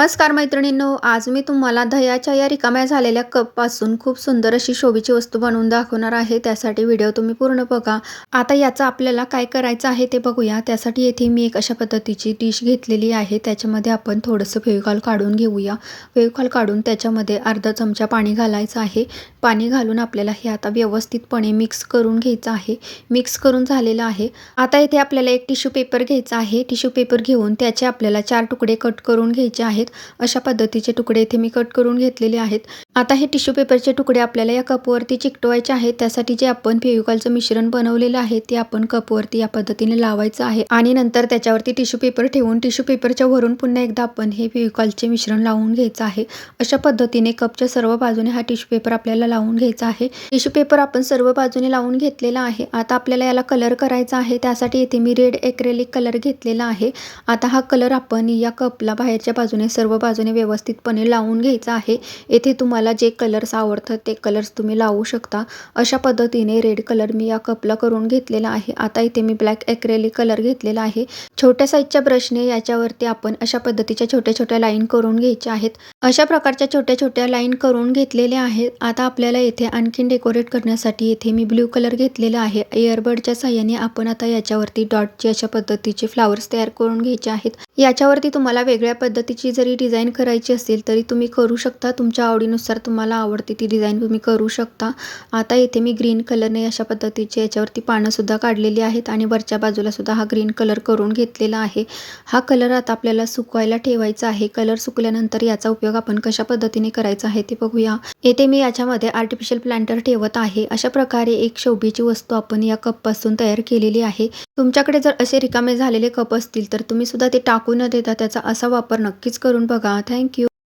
नमस्कार मैत्रिणींनो आज मी तुम्हाला दह्याच्या या रिकाम्या झालेल्या कपपासून खूप सुंदर अशी शोभीची वस्तू बनवून दाखवणार आहे. त्यासाठी व्हिडिओ तुम्ही पूर्ण बघा. आता याचं आपल्याला काय करायचं आहे ते बघूया. त्यासाठी येथे मी एक अशा पद्धतीची डिश घेतलेली आहे. त्याच्यामध्ये आपण थोडंसं फेविकॉल काढून घेऊया. फेविकॉल काढून त्याच्यामध्ये अर्धा चमचा पाणी घालायचं आहे. पाणी घालून आपल्याला हे आता व्यवस्थितपणे मिक्स करून घ्यायचं आहे. मिक्स करून झालेलं आहे. आता येथे आपल्याला एक टिश्यू पेपर घ्यायचा आहे. टिश्यू पेपर घेऊन त्याचे आपल्याला चार तुकडे कट करून घ्यायचे आहेत. अशा पद्धतीचे तुकडे इथे मी कट करून घेतलेले आहेत. आता हे टिश्यू पेपरचे तुकडे आपल्याला या कपवरती चिकटवायचे आहेत. त्यासाठी जे आपण फेविकॉलचं मिश्रण बनवलेलं आहे ते आपण कपवरती या पद्धतीने लावायचं आहे. आणि नंतर त्याच्यावरती टिश्यू पेपर ठेवून टिश्यू पेपरच्या वरून पुन्हा एकदा आपण हे फेविकॉलचे मिश्रण लावून घ्यायचं आहे. अशा पद्धतीने कपच्या सर्व बाजूने हा टिश्यू पेपर आपल्याला लावून घ्यायचा आहे. टिश्यू पेपर आपण सर्व बाजूने लावून घेतलेला आहे. आता आपल्याला याला कलर करायचा आहे. त्यासाठी येथे मी रेड एक्रेलिक कलर घेतलेला आहे. आता हा कलर आपण या कपला बाहेरच्या बाजूने सर्व बाजूने व्यवस्थितपणे लावून घ्यायचा आहे. येथे तुम्हाला जे कलर्स आवडतात ते कलर्स तुम्ही लावू शकता. अशा पद्धतीने रेड कलर मी या कपला करून घेतलेला आहे. आता इथे मी ब्लॅक एक्रेलिक कलर घेतलेला आहे. छोट्या साईजच्या ब्रशने याच्यावरती आपण अशा पद्धतीच्या छोट्या छोट्या लाईन करून घ्यायच्या आहेत. अशा प्रकारच्या छोट्या छोट्या लाईन करून घेतलेल्या आहेत. आता आपल्याला येथे आणखीन डेकोरेट करण्यासाठी येथे मी ब्ल्यू कलर घेतलेला आहे. इयरबडच्या साह्याने आपण आता याच्यावरती डॉटची अशा पद्धतीचे फ्लावर्स तयार करून घ्यायचे आहेत. याच्यावरती तुम्हाला वेगळ्या पद्धतीची जरी डिझाईन करायची असेल तरी तुम्ही करू शकता. तुमच्या आवडीनुसार तुम्हाला आवडते ती डिझाईन तुम्ही करू शकता. आता इथे मी ग्रीन कलरने अशा पद्धतीचे याच्यावरती पानंसुद्धा काढलेली आहेत आणि वरच्या बाजूला सुद्धा हा ग्रीन कलर करून घेतलेला आहे. हा कलर आता आपल्याला सुकवायला ठेवायचा आहे. कलर सुकल्यानंतर याचा उपयोग आपण कशा पद्धतीने करायचा आहे ते बघूया. येथे मी याच्यामध्ये आर्टिफिशियल प्लांटर ठेवत आहे. अशा प्रकारे एक शोभेची वस्तू आपण या कपपासून तयार केलेली आहे. तुमच्याकडे जर असे रिकामे झालेले कप असतील तर तुम्ही सुद्धा ते टाकू न देता त्याचा असा वापर नक्कीच करून बघा. थँक्यू